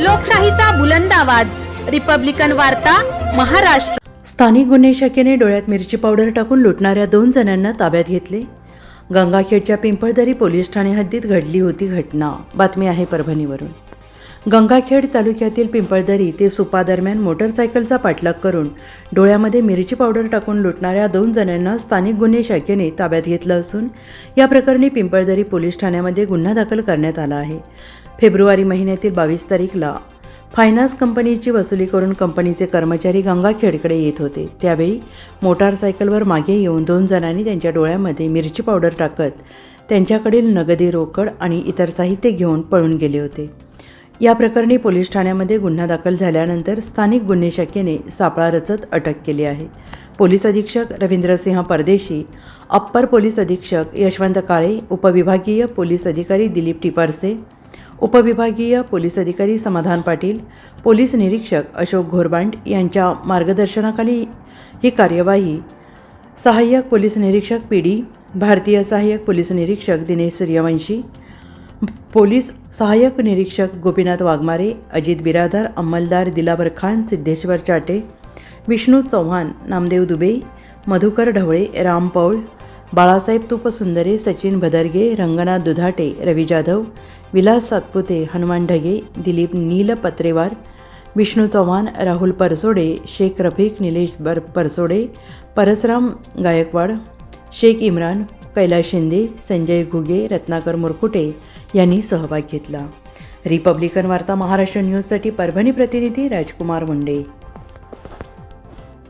लोकशाहीचा बुलंद आवाज. रिपब्लिकन वार्ता महाराष्ट्र. स्थानिक गुन्हे शाखेने डोळ्यात मिरची पावडर टाकून लुटणाऱ्या दोन जणांना ताब्यात घेतले. गंगाखेडच्या पिंपळदरी पोलीस ठाणे हद्दीत घडली होती घटना. बातमी आहे परभणीवरून. गंगाखेड तालुक्यातील पिंपळदरी ते सुपादरम्यान मोटरसायकलचा पाठलाग करून डोळ्यामध्ये मिरची पावडर टाकून लुटणाऱ्या दोन जणांना स्थानिक गुन्हे शाखेने ताब्यात घेतलं असून या प्रकरणी पिंपळदरी पोलीस ठाण्यामध्ये गुन्हा दाखल करण्यात आला आहे. फेब्रुवारी महिन्यातील बावीस तारीखला. फायनान्स कंपनीची वसुली करून कंपनीचे कर्मचारी गंगाखेडकडे येत होते. त्यावेळी मोटारसायकलवर मागे येऊन दोन जणांनी त्यांच्या डोळ्यामध्ये मिरची पावडर टाकत त्यांच्याकडील नगदी रोकड आणि इतर साहित्य घेऊन पळून गेले होते. या प्रकरणी पोलीस ठाण्यामध्ये गुन्हा दाखल झाल्यानंतर स्थानिक गुन्हे शाखेने सापळा रचत अटक केली आहे. पोलीस अधीक्षक रवींद्रसिंह परदेशी अप्पर पोलीस अधीक्षक यशवंत काळे उपविभागीय पोलीस अधिकारी दिलीप टिपारसे उपविभागीय पोलीस अधिकारी समाधान पाटील पोलीस निरीक्षक अशोक घोरबांड यांच्या मार्गदर्शनाखाली ही कार्यवाही. सहाय्यक पोलीस निरीक्षक पी डी भारतीय सहाय्यक पोलीस निरीक्षक दिनेश सूर्यवंशी पोलीस सहाय्यक निरीक्षक गोपीनाथ वाघमारे अजित बिरादार अंमलदार दिलावर खान सिद्धेश्वर चाटे विष्णू चव्हाण नामदेव दुबे मधुकर ढवळे राम पौळ बाळासाहेब तुपसुंदरे सचिन भदरगे रंगनाथ दुधाटे रवी जाधव विलास सातपुते हनुमान ढगे दिलीप नील पत्रेवार विष्णू चव्हाण राहुल परसोडे शेख रफिक निलेश बर परसोडे परसराम गायकवाड शेख इम्रान कैलास शिंदे संजय घुगे रत्नाकर मुरकुटे यांनी सहभाग घेतला. रिपब्लिकन वार्ता महाराष्ट्र न्यूजसाठी परभणी प्रतिनिधी राजकुमार मुंडे.